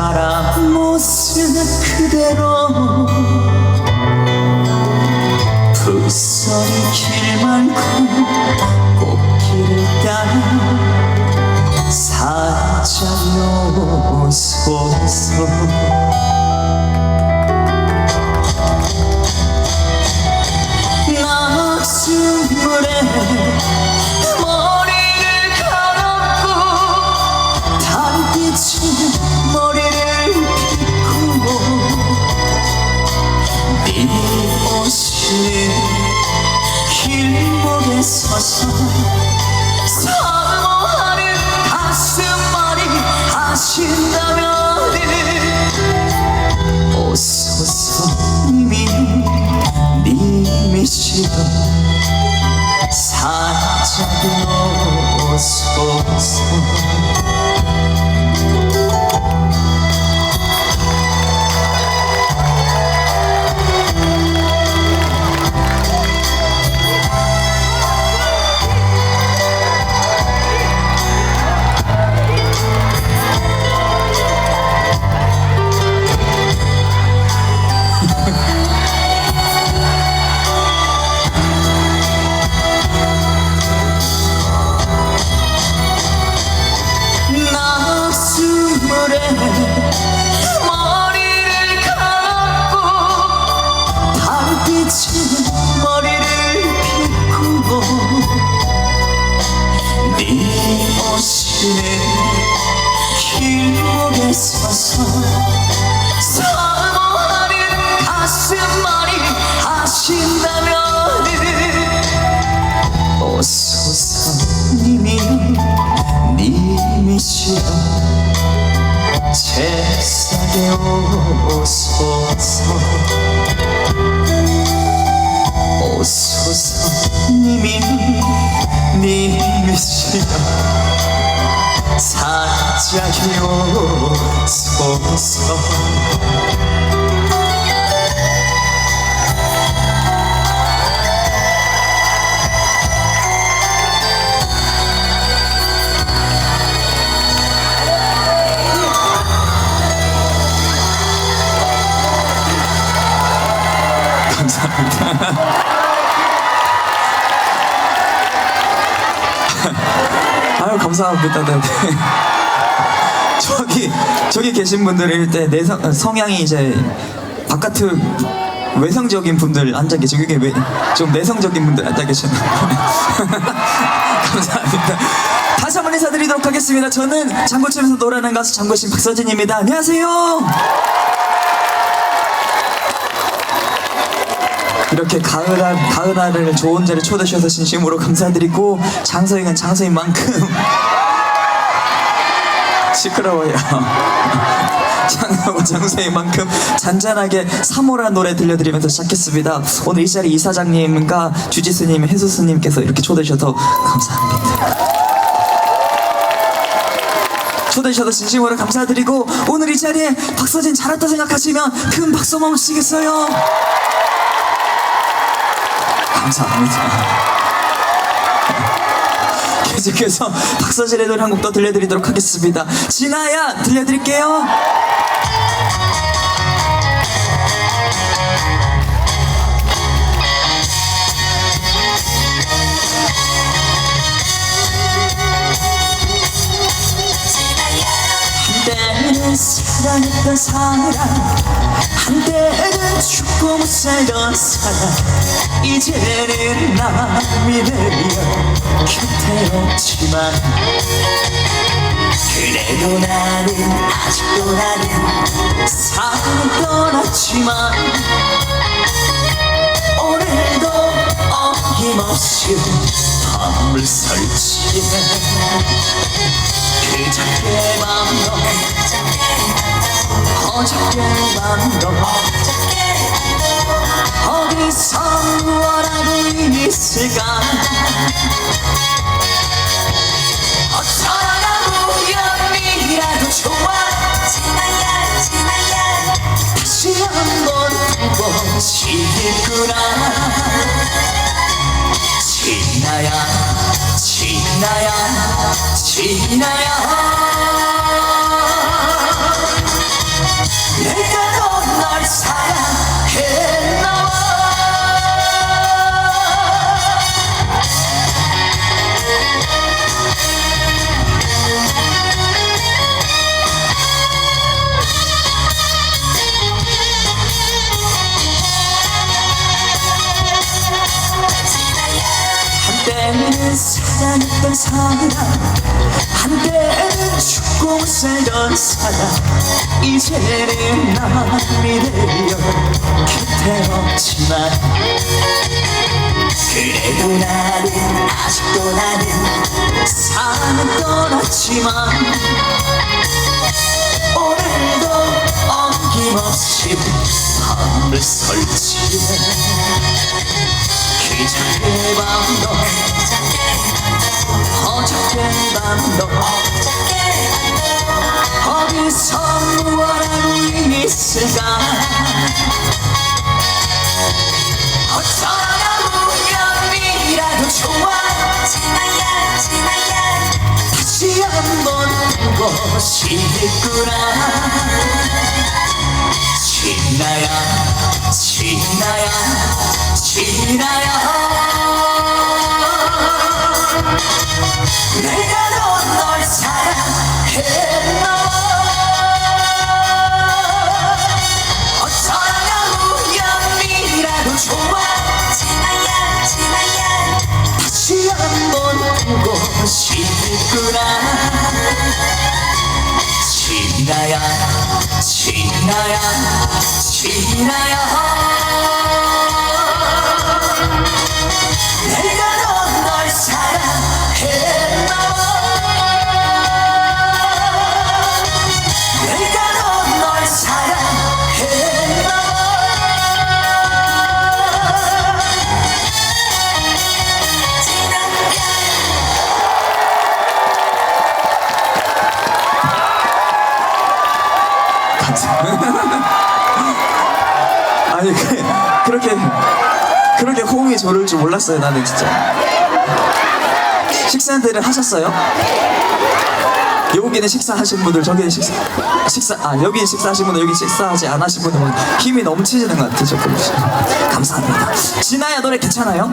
바람 모습 그대로. 불선이 길 많고 꽃길을 따라 살짝 오소서 오 오소서. 오소서. 님이 님이시여. 살짝이 오소서 감사합니다. 네. 저기 저기 계신 분들일 때 내성 성향이 이제 바깥은 외성적인 분들 앉아 계시고 이게 왜 좀 내성적인 분들 앉아 계시는 감사합니다. 다시 한번 인사드리도록 하겠습니다. 저는 장구치면서 노래하는 가수 장구신 박서진입니다. 안녕하세요. 이렇게 가을날 가을날을 좋은 자리에 초대해 주셔서 진심으로 감사드리고 장서희는 장서인 만큼 시끄러워요. 장서고 장서인 만큼 잔잔하게 사모라 노래 들려드리면서 시작했습니다. 오늘 이 자리 이사장님과 주지스님, 해수스님께서 이렇게 초대해 주셔서 감사합니다. 초대해 주셔서 진심으로 감사드리고 오늘 이 자리에 박서진 잘했다 생각하시면 큰 박수 한번 주시겠어요? 감사합니다. 계속해서 박서진의 노래 한 곡 더 들려드리도록 하겠습니다. 진아야 들려드릴게요. 한때는 사랑했던 사람 한때는 죽고 못 살던 사람 이제는 남이 되어 곁에 없지만 그래도 나는 아직도 나는 사랑을 떠났지만 오늘도 어김없이 밤을 설치해. 그저께 맘도 어저께 난널 어디서 무얼 알고 있을까? 어쩌라고 연민이라도 좋아? 지나야 지나야. 다시 한번 멈치겠구나. 지나야 지나야 지나야. 사랑했던 사람 살던 사람 이제는 남이 되려 곁에 없지만 그래도 나는 아직도 나는 사랑은 떠났지만 오늘도 어김없이 밤을 설치해 기적의 밤도 어저께 밤도 어디서 무엇하고 있을까? 어쩌나 우연이라도 좋아. 다시 한번 보고 싶구나. 진아야 진아야 진아야 진아야 진아야 아니 그, 그렇게 그렇게 호응이 저를 줄 몰랐어요 나는 진짜. 식사들을 하셨어요? 여기는 식사하신 분들 저기는 식사 식사 아 여기는 식사하신 분들 여기 식사하지 안 하신 분들 은 힘이 넘치시는 것 같아요 조금. 감사합니다. 진아야 노래 괜찮아요?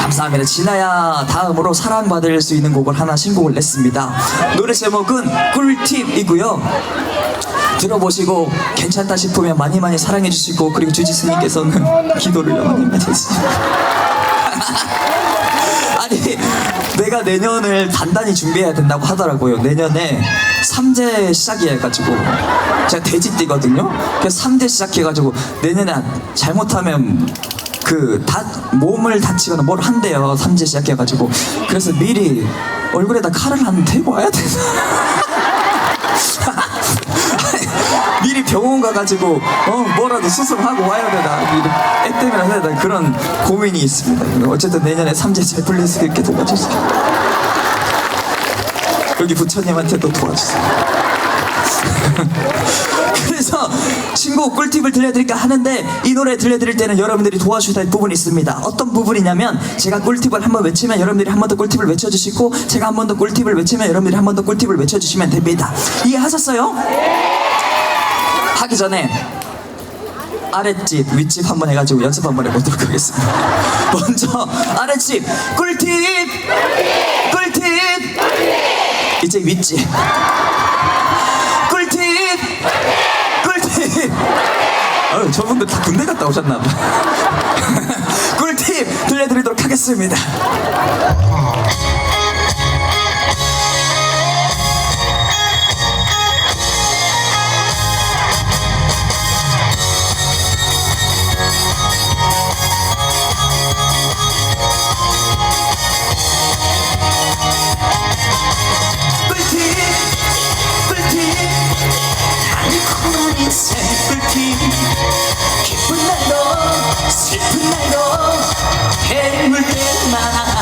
감사합니다. 진아야 다음으로 사랑받을 수 있는 곡을 하나 신곡을 냈습니다. 노래 제목은 꿀팁이고요 들어보시고 괜찮다 싶으면 많이 많이 사랑해 주시고 그리고 주지스님께서는 기도를 많이 많이 해주시고 아니 내가 내년을 단단히 준비해야 된다고 하더라고요. 내년에 삼재 시작이해가지고 제가 돼지띠거든요. 그래서 삼재 시작해가지고 내년에 잘못하면 그 다, 몸을 다치거나 뭘 한대요. 삼재 시작해가지고. 그래서 미리 얼굴에다 칼을 한 대고 와야 되나 미리 병원 가가지고 어 뭐라도 수술하고 와야 되나 미리 애 때문에 해야 되나 그런 고민이 있습니다. 어쨌든 내년에 삼재 잘 풀릴 수 있게 도와주세요. 여기 부처님한테도 도와주세요. 그래서 신곡 꿀팁을 들려드릴까 하는데 이 노래 들려드릴 때는 여러분들이 도와주셔야 될 부분이 있습니다. 어떤 부분이냐면 제가 꿀팁을 한번 외치면 여러분들이 한 번 더 꿀팁을 외쳐주시고 제가 한 번 더 꿀팁을 외치면 여러분들이 한 번 더 꿀팁을 외쳐주시면 됩니다. 이해하셨어요? 하기 전에 아랫집, 윗집 한번 해가지고 연습 한번 해보도록 하겠습니다. 먼저 아랫집 꿀팁, 꿀팁, 이제 윗집 꿀팁, 꿀팁. 아유, 저분들 다 군대 갔다 오셨나 봐. 꿀팁 들려드리도록 하겠습니다. 꿀팁 기쁜 날도 슬픈 날도 해물 때마다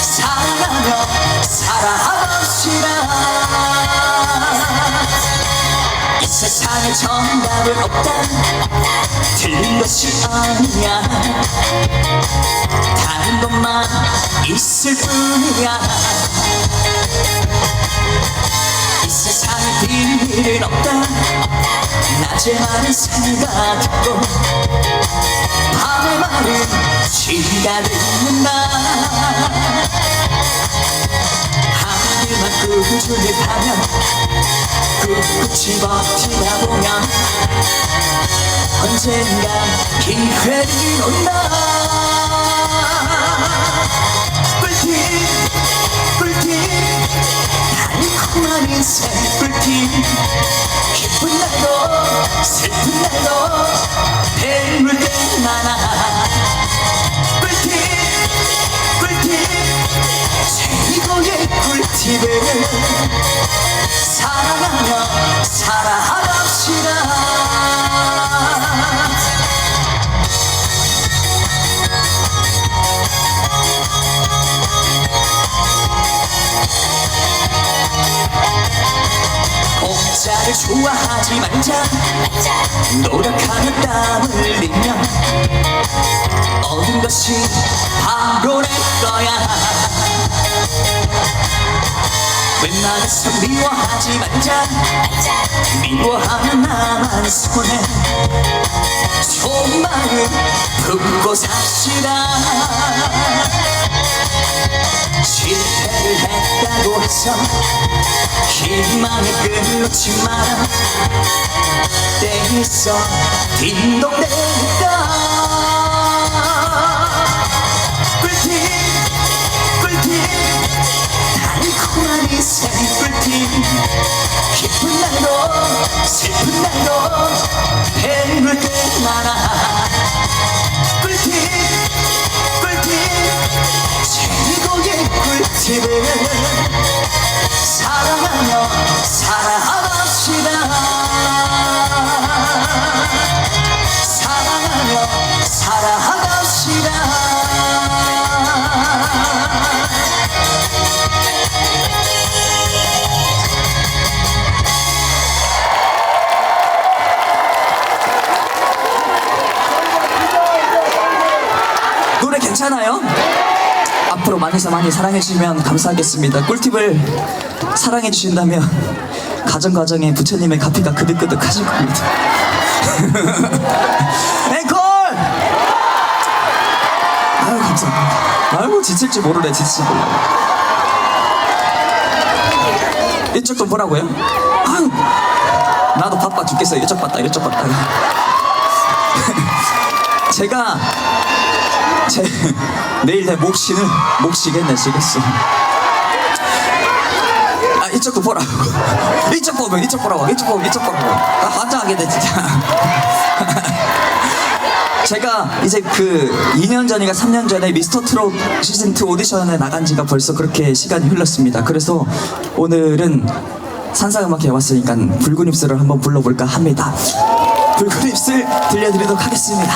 사랑하며 살아갑시다 이 세상에 정답은 없다. 틀린 것이 아니야 있을 뿐이야 이 세상에 비밀은 없다. 낮에 하는 생각 듣고 밤에 말은 지가 듣는다 하늘만 꾸준히 타면 꿋꿋이 버티다 보면 언젠가 기회는 온다 달콤한 인생 꿀팁 기쁜 날도 슬픈 날도 배울 때 많아 꿀팁 꿀팁 최고의 꿀팁을 사랑하며 살아갑시 공짜를 좋아하지 말자. 노력하며 땀 흘리며 얻은 것이 바로 내 거야 웬만해서 미워하지 말자. 미워하면 나만 손해. 좋은 마음 품고 삽시다. 실패를 했다고 해서 희망을 끊지 마라. 때 있어 딩동대 기쁜 날도 슬픈 날도 배울 때 많아 꿀팁 꿀팁. 최고의 꿀팁을 사랑하며 살아갑시다. 사랑하며 괜찮아요? 앞으로 많이서 많이 사랑해 주시면 감사하겠습니다. 꿀팁을 사랑해 주신다면 가정 과정에 부처님의 가피가 그득그득 하실 겁니다. 앵콜! 아유 감사합니다. 아유 지칠지 모르네 몰라. 이쪽 좀 보라고요? 아유 나도 바빠 죽겠어요. 이쪽 봤다 이쪽 봤다. 제가 제 내일 내 목신을 목 쉬겠네 쉬겠어 아 이쪽도 보라고. 이쪽 보면 이쪽 보라고 이쪽 보면 이쪽 보라고. 아 환장하게 돼 진짜. 제가 이제 그 2년 전인가 3년 전에 미스터 트롯 시즌2 오디션에 나간 지가 벌써 그렇게 시간이 흘렀습니다. 그래서 오늘은 산사음악회에 왔으니까 붉은 입술을 한번 불러볼까 합니다. 붉은 입술 들려드리도록 하겠습니다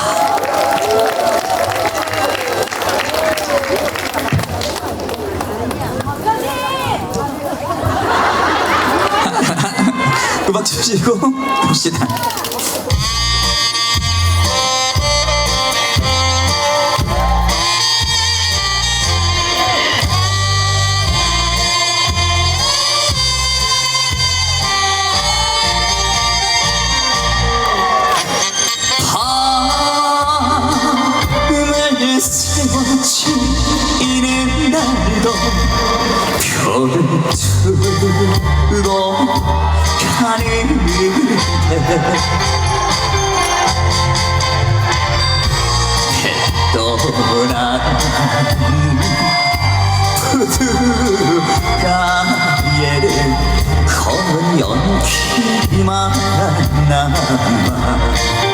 음악 주시고 갑시다. 밤을 스치는 날도 가는데 떠난 부두가예를 검은 연기만 남아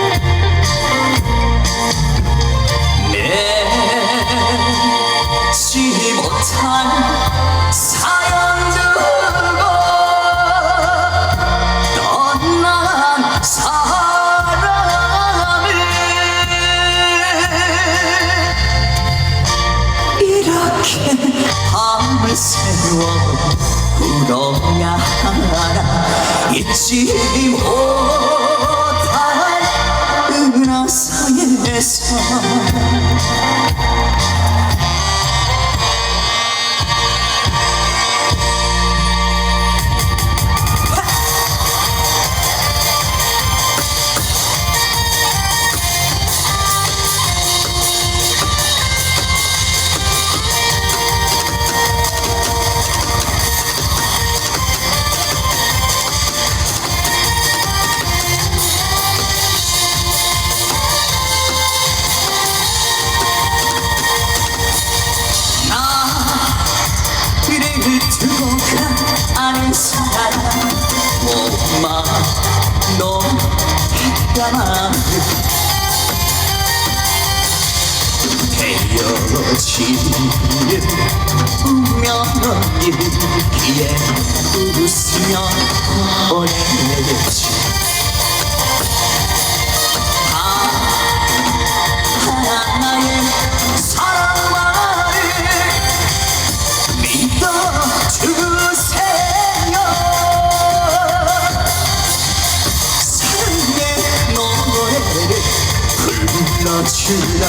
잊 지는 운명이 기에 웃으며 보내지 주라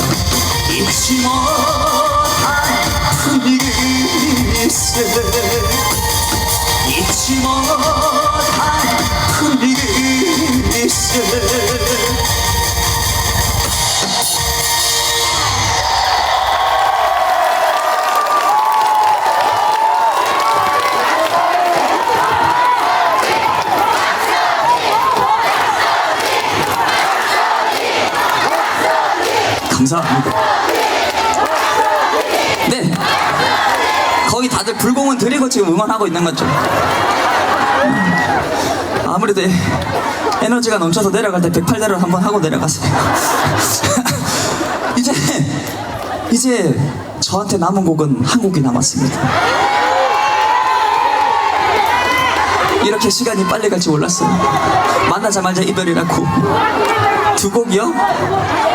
잊지 못할 플리스 잊지 못할 플리스 불공은 드리고 지금 응원하고 있는 거죠. 음, 아무래도 에너지가 넘쳐서 내려갈 때 108대를 한번 하고 내려가세요. 이제 이제 저한테 남은 곡은 한 곡이 남았습니다. 이렇게 시간이 빨리 갈지 몰랐어요. 만나자마자 이별이라고. 두 곡이요?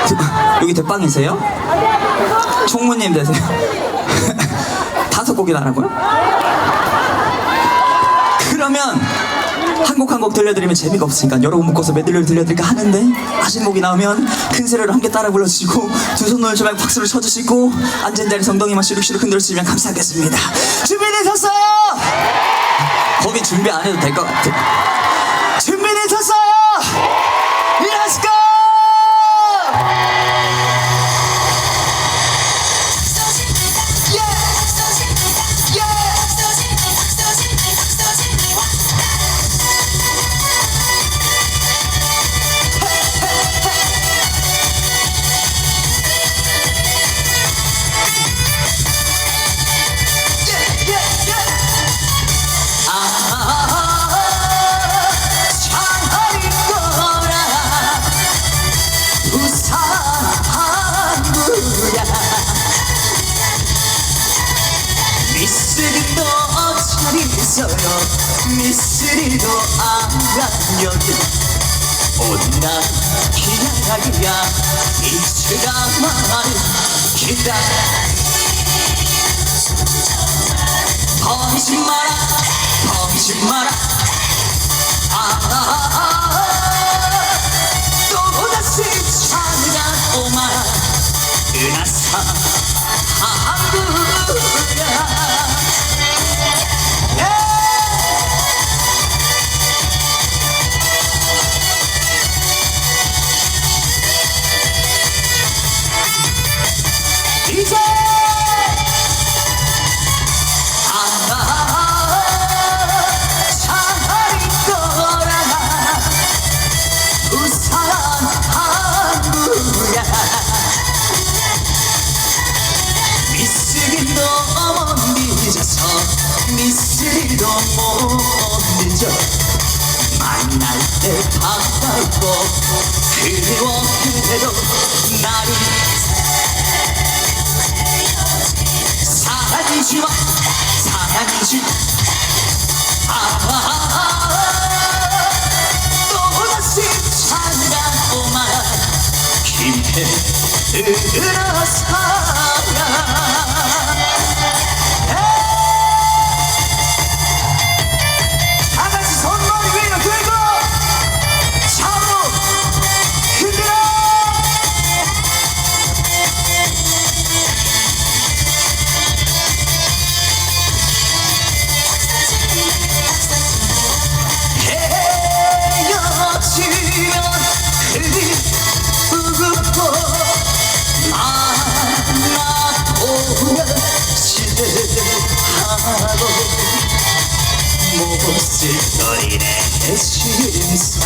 두- 여기 대빵이세요? 총무님 되세요? 다섯 곡이나 하라고요? 그러면 한 곡 한 곡 들려드리면 재미가 없으니까 여러분 묶어서 메들리를 들려드릴까 하는데 아신 곡이 나오면 큰 세례로 함께 따라 불러주시고 두 손을 주면 박수를 쳐주시고 앉은 자리 성덩이만 시룩시룩 흔들어 주시면 감사하겠습니다 준비되셨어요? 거기 준비 안 해도 될 것 같아 미쓰리도 안간여기 온난 기다려 이치라만 기다려. 버리지 마라 버리지 마라. 아 또다시 찾아 오 마라. 은하사 항구야 들어서 모슬거리네 심사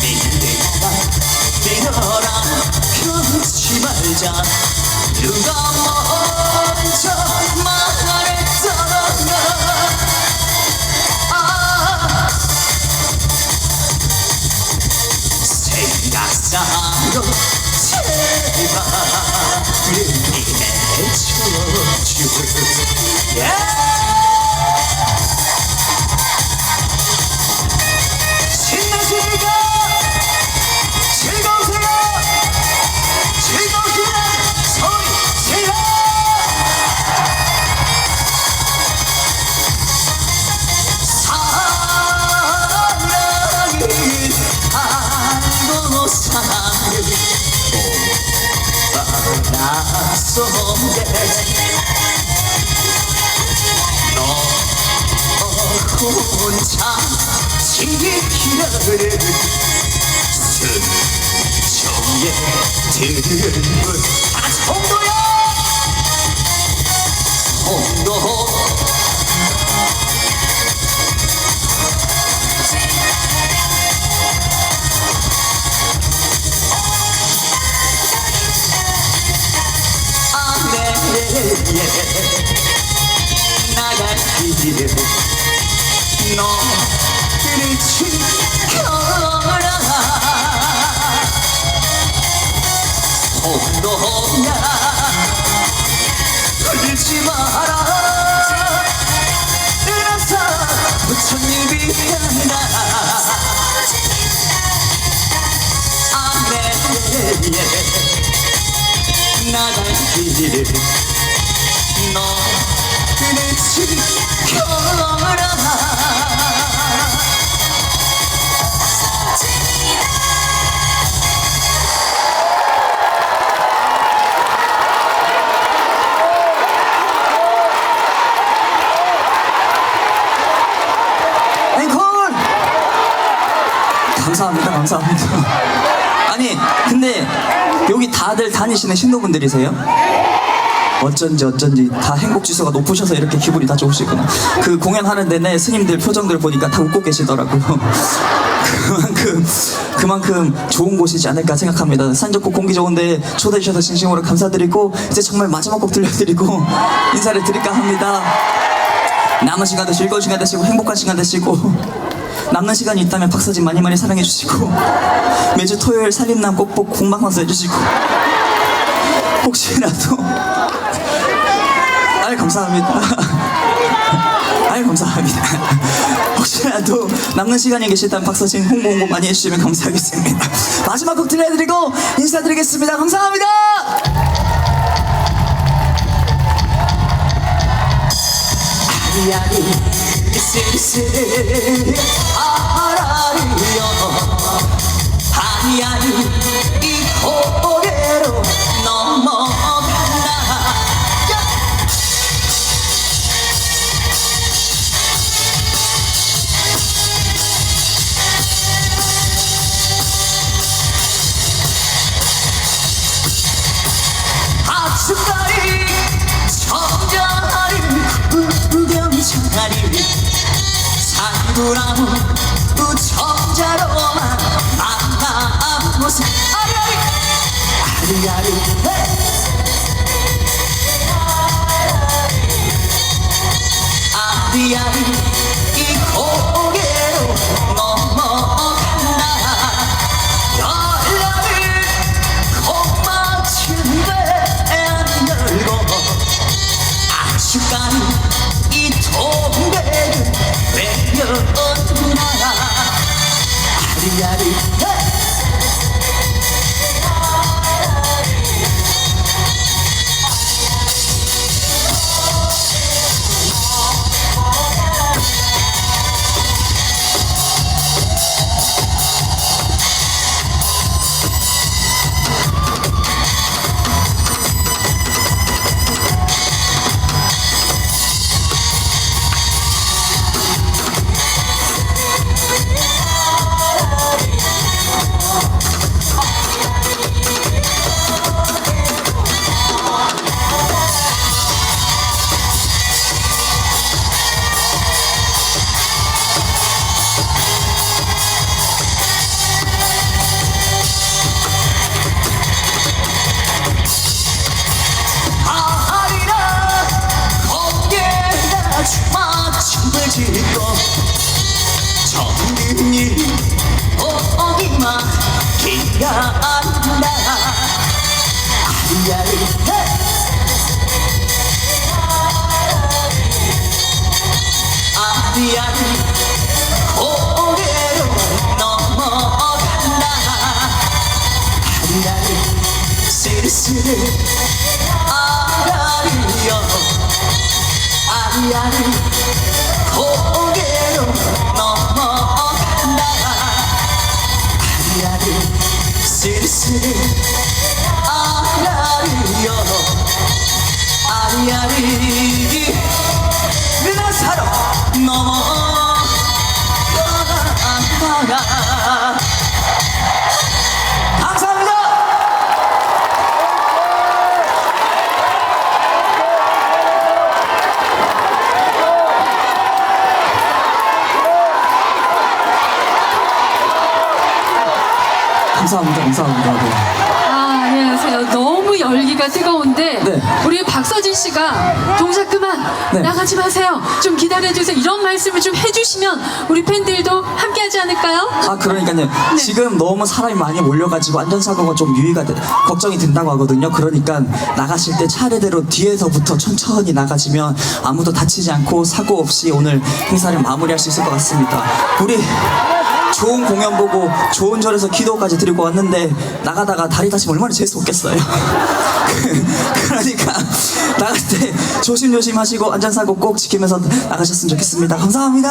믿으라 믿어라 끊지 말자 누가 먼저 말했더라 아 생각상으로 제발 은혜해 주주 신나시 혼자 지키기를 순정에 들은 분. 다같이 홍도야! 홍도 길을 너를 지켜라 홍도야 울지 마라 일어서 부처님이 한다 아내에 감사합니다 감사합니다 아니 근데 여기 다들 다니시는 신도분들이세요? 어쩐지 어쩐지 다 행복 지수가 높으셔서 이렇게 기분이 다 좋으시구나. 그 공연하는 내내 스님들 표정들 보니까 다 웃고 계시더라고요. 그만큼 그만큼 좋은 곳이지 않을까 생각합니다. 산 좋고 공기 좋은데 초대해 주셔서 진심으로 감사드리고 이제 정말 마지막 곡 들려드리고 인사를 드릴까 합니다. 남은 시간도 즐거운 시간 되시고 행복한 시간 되시고 남는 시간이 있다면 박사진 많이 많이 사랑해 주시고 매주 토요일 살림남 꼭꼭 공방방송 해주시고 혹시라도. 아유 감사합니다. 아유 감사합니다. 혹시라도 남는 시간이 계시다면 박사진 홍보 홍보 많이 해주시면 감사하겠습니다. 마지막 곡 들려드리고 인사드리겠습니다. 감사합니다! 아리아 리 쓸쓸 아라리여 아리아리 이 고개로 넘어 산구나무 우청자로만 만나보세 아리아리 아리아리 헤이 아리아리 아리아리 고개로 넘어간다. 아리아리 스르스르 아라리여 아리아리. 그날 사러 감사합니다 감사합니다 감사합니다 네. 아, 안녕하세요. 너무 열기가 뜨거운데 네. 우리 박서진 씨가 동작 그만 네. 나가지 마세요. 좀 기다려 주세요. 이런 말씀을 좀 해주시면 우리 팬들도 함께하지 않을까요? 아 그러니까요 네. 지금 너무 사람이 많이 몰려가지고 안전사고가 좀 유의가 돼, 걱정이 된다고 하거든요 그러니까 나가실 때 차례대로 뒤에서부터 천천히 나가시면 아무도 다치지 않고 사고 없이 오늘 행사를 마무리할 수 있을 것 같습니다 우리 좋은 공연 보고 좋은 절에서 기도까지 드리고 왔는데 나가다가 다리 다치면 얼마나 재수 없겠어요. 그러니까 나갈 때 조심조심 하시고 안전사고 꼭 지키면서 나가셨으면 좋겠습니다. 감사합니다.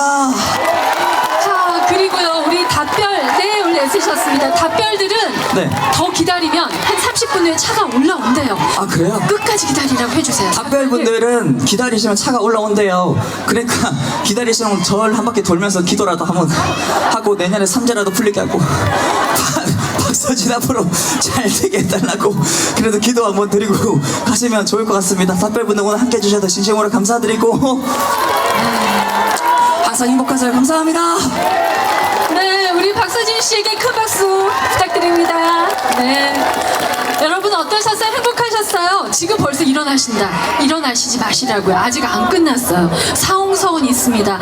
자, 그리고요, 우리 답별, 네, 원래 애쓰셨습니다. 답별들은 네. 더 기다리면 한 30분 후에 차가 올라온대요. 아 그래요? 끝까지 기다리라고 해주세요. 답별분들은 기다리시면 차가 올라온대요. 그러니까 기다리시면 절 한 바퀴 돌면서 기도라도 한번 하고 내년에 삼재라도 풀리게 하고 박서진 앞으로 잘 되게 해달라고 그래도 기도 한번 드리고 가시면 좋을 것 같습니다. 답별분들 오늘 함께 해주셔서 진심으로 감사드리고 항상 행복하세요. 감사합니다. 박서진 씨에게 큰 박수 부탁드립니다. 네. 여러분 어떠셨어요? 행복하셨어요? 지금 벌써 일어나신다. 일어나시지 마시라고요. 아직 안 끝났어요. 사홍서운 있습니다.